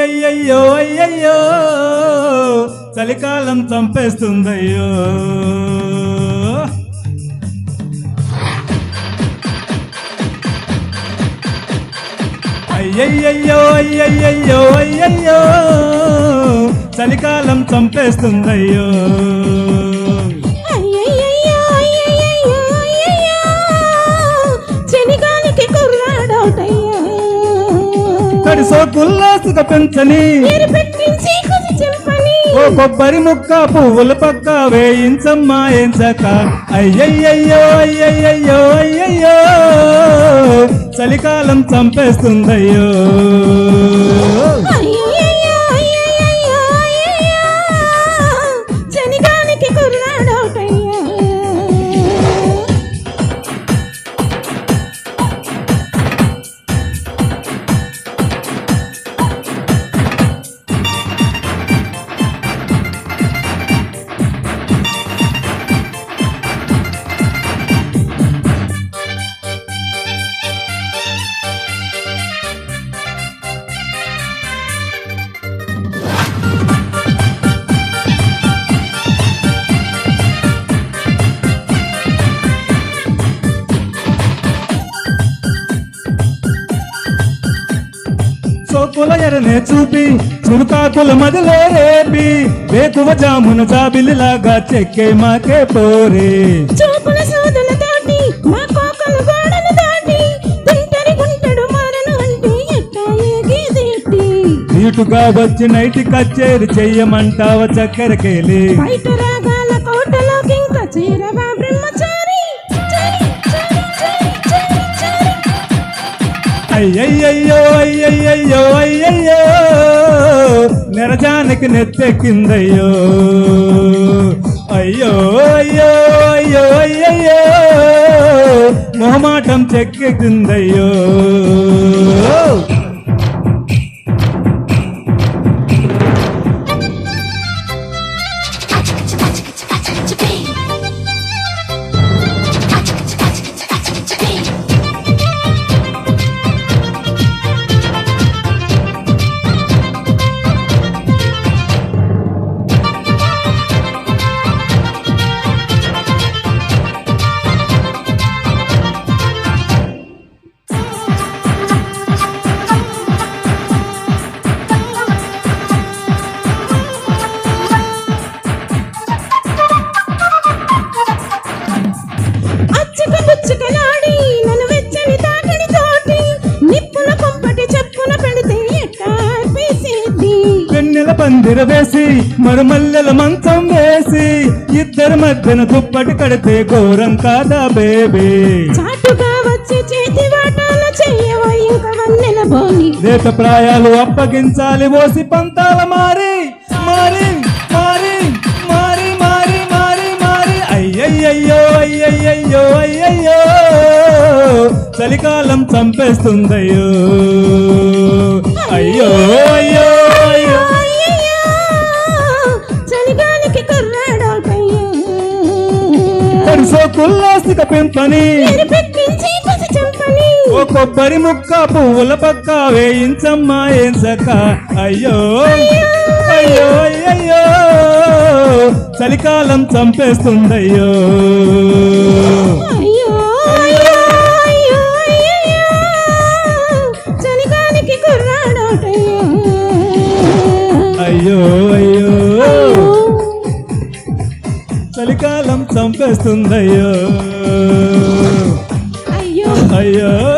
అయ్యయ్యో అయ్యయ్యో చలికాలం చంపేస్తుందయ్యో. అయ్యయ్యయ్యో అయ్యయ్యో అయ్యయ్యో చలికాలం చంపేస్తుందయ్యో. అయ్యయ్యయ్యో, అయ్యయ్యయ్యో, అయ్యయ్యో, శనిగాలికి కుర్రాడవుతయ్యా. తడి సోకుల్లాసుగా పెంచని. ఓ కొబ్బరి ముక్క పువ్వుల పక్క వేయించమ్మా ఏంచక అయ్యయ్యయ్యో అయ్యయ్యయ్యో అయ్యయ్యో చలికాలం చంపేస్తుందయ్యో ఎరనే చూపి చురుకాకుల మదిలో రేపి వేకువ జామున జాబిలిలాగా చెక్కే మాకే పోరే. చూపుల సూదులతోటి మా కోకలు గోడలు దాటి తుంటరి గుంటడు మారను అంటే ఎట్టా ఏగేదేటి నీటుగా వచ్చి నైటి కచ్చేరి చెయ్యమంటావ చక్కెరకేలి బయట రాగాల కోటలోకి ఇంకా చేరవా అయ్యయ్యో అయ్యయ్యో అయ్యయ్యో. నిరజానికి నెత్తెక్కిందయ్యో. అయ్యో అయ్యో అయ్యో అయ్యయ్యో. మొహమాటం చెక్కెక్కిందయ్యో పందిర వేసి మరుమల్లెల మంచం వేసి ఇద్దరి మధ్యన దుప్పటి కడితే ఘోరం కాదా బేబీ? చాటుగా వచ్చి చేతి వాటాల చెయ్యవ ఇంక వన్నెల బోని లేత ప్రాయాలు అప్పగించాలి ఓసి పంతాల మారి మారి మారి మారి మారి మారి మారి. అయ్యయ్యయ్యో అయ్యయ్యయ్యో అయ్యయ్యో చలికాలం చంపేస్తుందయ్యో. అయ్యో అయ్యో. పడిసో కుల్లాసిక పెంపని. ఓ కొబ్బరి ముక్క పువ్వుల పక్క వేయించమ్మా ఏం సక అయ్యో అయ్యో అయ్యయ్యో చలికాలం చంపేస్తుందయ్యో. చంపేస్తుందయ్యో. అయ్యో. అయ్యో.